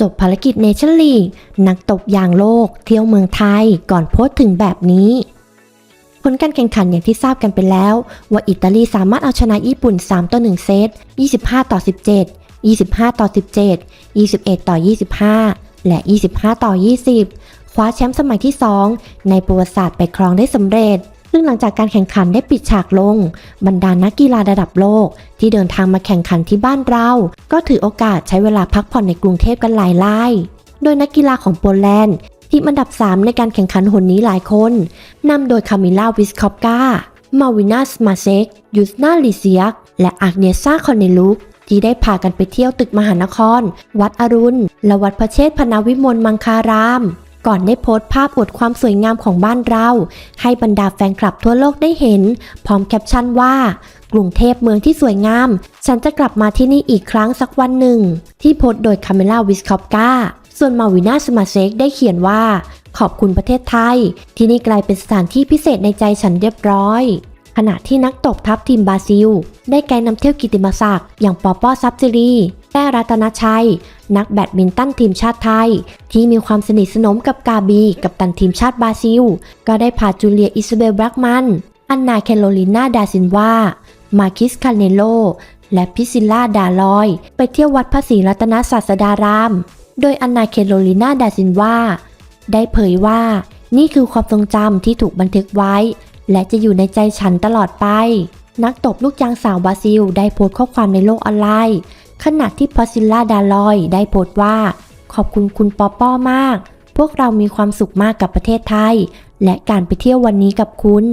จบภารกิจเนชั่นลีกนักตบยางโลก เที่ยวเมืองไทยก่อนโพสต์ถึงแบบนี้ผลการแข่งขันอย่างที่ทราบกันไปแล้ว ว่าอิตาลีสามารถเอาชนะญี่ปุ่น 3 ต่อ 1 เซต 25 ต่อ 17 25 ต่อ 17 21 ต่อ 25 และ 25 ต่อ 20 คว้าแชมป์สมัยที่ 2 ในประวัติศาสตร์ไปครองได้สำเร็จ ซึ่งหลังจากการแข่งขันได้ปิดฉากลง บรรดานักกีฬาระดับโลก ที่เดินทางมาแข่งขันที่บ้านเรา ก็ถือโอกาสใช้เวลาพักผ่อนในกรุงเทพกันหลายไล่โดยนักกีฬาของโปแลนด์ทีมอันดับ 3 ในการแข่งขันหนนี้หลายคนนำโดยคามิลาวิสคอปกามาวินาสมาเซกยูสนาลิเซียก และอากเนซ่าคอนเนลุกที่ได้พากันไปเที่ยวตึกมหานคร วัดอรุณ และวัดพระเชษฐ์พนาวิมลมังคาราม ก่อนได้โพสต์ภาพอวดความสวยงามของบ้านเรา ให้บรรดาแฟนคลับทั่วโลกได้เห็น พร้อมแคปชั่นว่า กรุงเทพเมืองที่สวยงาม ฉันจะกลับมาที่นี่อีกครั้งสักวันหนึ่ง ที่โพสต์โดยคาเมล่าวิสคอปกาส่วนมาวินาสมาเซกได้เขียนว่า ขอบคุณประเทศไทย ที่นี่กลายเป็นสถานที่พิเศษในใจฉันเรียบร้อย ขณะที่นักตบทัพทีมบราซิล ได้ไกด์นำเที่ยวกิติมศักดิ์อย่างปอปอซับซิรีแต้รัตนชัย นักแบดมินตันทีมชาติไทย ที่มีความสนิทสนมกับกาบี กับตันทีมชาติบราซิล ก็ได้พาจูเลียอิซาเบลแบล็กมัน อันนาแคโรลินาดาซินวามาคิสคาเนโล และพิซิลล่าดาลอย ไปเที่ยววัดพระศรีรัตนศาสดาราม โดยอันนาเคโรลินาดาซินวาได้เผยว่า นี่คือความทรงจำที่ถูกบันทึกไว้ และจะอยู่ในใจฉันตลอดไป นักตบลูกยางสาวบราซิล ได้โพสต์ข้อความในโลกออนไลน์ ขณะที่พอซิลล่าดาลอย ได้โพสต์ว่า ขอบคุณคุณปอป้อมาก พวกเรามีความสุขมากกับประเทศไทย และการไปเที่ยววันนี้กับคุณ